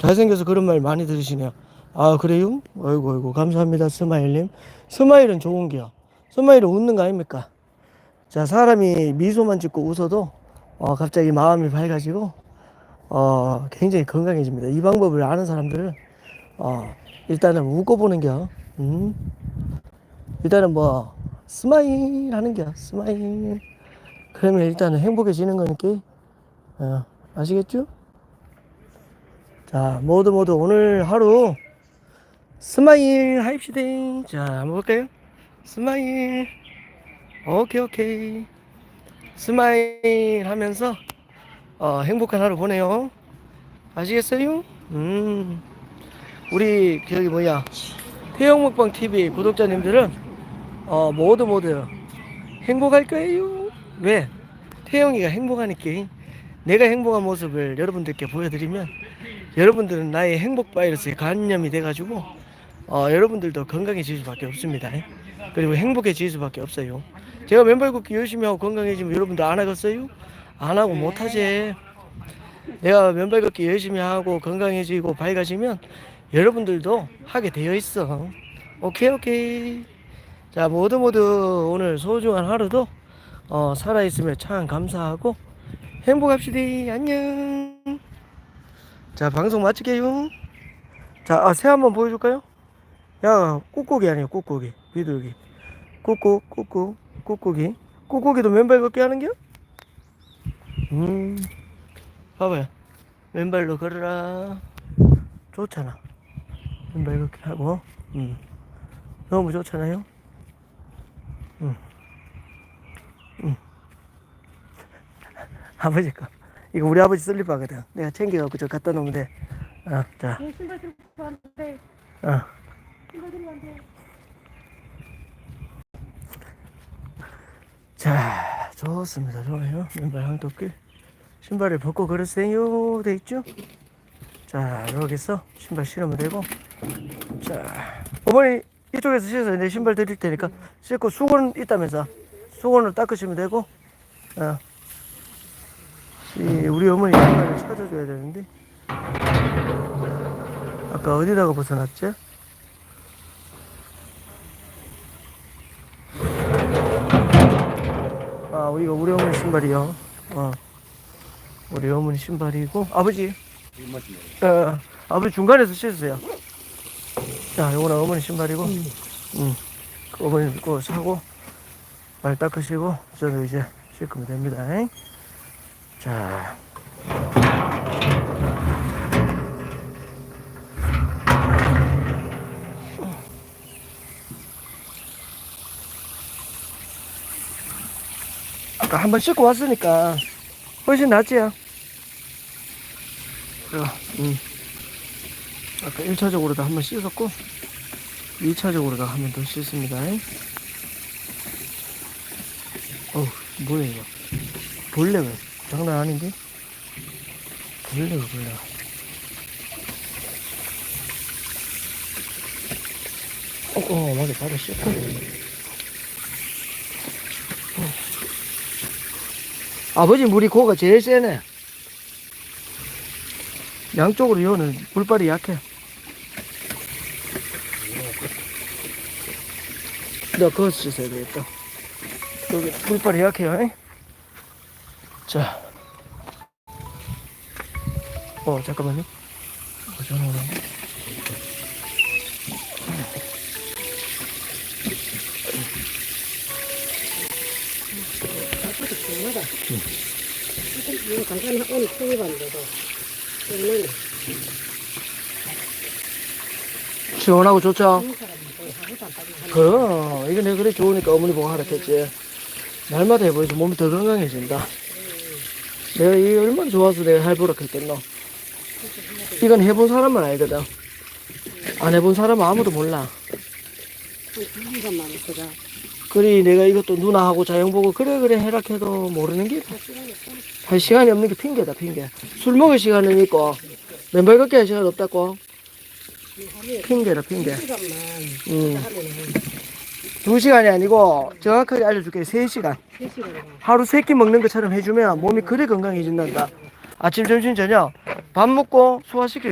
잘생겨서 그런 말 많이 들으시네요. 아, 그래요? 어이구, 어이구, 감사합니다, 스마일님. 스마일은 좋은 게요. 스마일은 웃는 거 아닙니까? 자, 사람이 미소만 짓고 웃어도, 어, 갑자기 마음이 밝아지고, 어, 굉장히 건강해집니다. 이 방법을 아는 사람들은, 어, 일단은 웃고 보는 겨. 음. 일단은 뭐, 스마일 하는 겨. 스마일. 그러면 일단은 행복해지는 거니까, 어, 아시겠죠? 자, 모두 모두 오늘 하루 스마일 합시다. 자, 한번 볼까요? 스마일. 오케이, 오케이. 스마일 하면서, 어, 행복한 하루 보내요. 아시겠어요? 음. 우리, 저기 뭐야. 태영 먹방 TV 구독자님들은, 어, 모두 모두 행복할 거예요. 왜? 태영이가 행복하니까. 내가 행복한 모습을 여러분들께 보여드리면, 여러분들은 나의 행복 바이러스에 감염이 돼가지고 어, 여러분들도 건강해질 수밖에 없습니다. 그리고 행복해질 수밖에 없어요. 제가 맨발 걷기 열심히 하고 건강해지면 여러분들 안 하겠어요? 안 하고 못하지. 내가 맨발 걷기 열심히 하고 건강해지고 밝아지면 여러분들도 하게 되어 있어. 오케이 오케이. 자 모두 모두 오늘 소중한 하루도 어, 살아있으면 참 감사하고 행복합시다. 안녕. 자 방송 마칠게요. 자 아, 새 한번 보여줄까요? 야 꾹꾹이 아니에요 꾹꾹이. 비둘기. 꾹꾹 꾹꾹 꾹꾹이. 꾹꾹이도 맨발 걷기 하는 겨? 음. 봐봐요. 맨발로 걸어라. 좋잖아. 맨발 걷기 하고. 음. 너무 좋잖아요. 음. 음. 아버지 거 이거 우리 아버지 슬리퍼거든. 내가 챙겨갖고 저 갖다 놓으면 돼. 어, 자, 내 신발 왔는데 어. 신발 신고 왔는데 자, 좋습니다. 좋아요. 맨발 항토길. 신발을 벗고 걸으세요. 돼 있죠? 자, 여기서 신발 신으면 되고. 자, 어머니 이쪽에서 신어서 내 신발 드릴 테니까 신고 수건 있다면서 수건으로 닦으시면 되고. 어. 이 우리 어머니 신발을 찾아줘야 되는데. 아까 어디다가 벗어놨지? 아, 이거 우리 어머니 신발이요. 어. 우리 어머니 신발이고, 아버지. 어, 아버지 중간에서 씻으세요. 자, 요거는 어머니 신발이고, 음. 그 어머니 거 사고, 발 닦으시고, 저는 이제 씻으면 됩니다. 잉? 자. 아까 한번 씻고 왔으니까 훨씬 낫지요. 어, 음. 아까 1차적으로도 한번 씻었고 2차적으로도 한번 더 씻습니다. 어우, 뭐야 이거. 벌레가 장난 아닌데? 벌레가 벌레가. 어, 어, 맞아, 바로 씻고. 아버지 물이 고가 제일 세네. 양쪽으로 이거는 물발이 약해. 내가 그거 쓰셔야 되겠다. 여기 물발이 약해요. 잉? 자. 어, 잠깐만요. 어, 전화 오네. 중요하다. 이거 간단히 오늘 투입하는데도 때문에 시원하고 좋죠? 그럼 이게 내가 그래 좋으니까 어머니 보고 하라 했지 날마다 해보니까 몸이 더 건강해진다 내가 이게 얼마나 좋아서 내가 할부라 했겠노? 이건 해본 사람만 알거든. 안 해본 사람은 아무도 몰라. 그리 내가 이것도 누나하고 자영 보고 그래 그래 해라 해도 모르는 게 할 시간이 없는 게 핑계다 핑계. 술 먹을 시간은 있고 맨발 걷기 할 시간 없다고. 핑계다 핑계. 두 시간만 음. 하면은 두 시간이 아니고 정확하게 알려줄게. 세 시간. 세 시간이나 하루 세끼 먹는 것처럼 해주면 몸이 그래 건강해진단다. 아침, 점심, 저녁 밥 먹고 소화시킬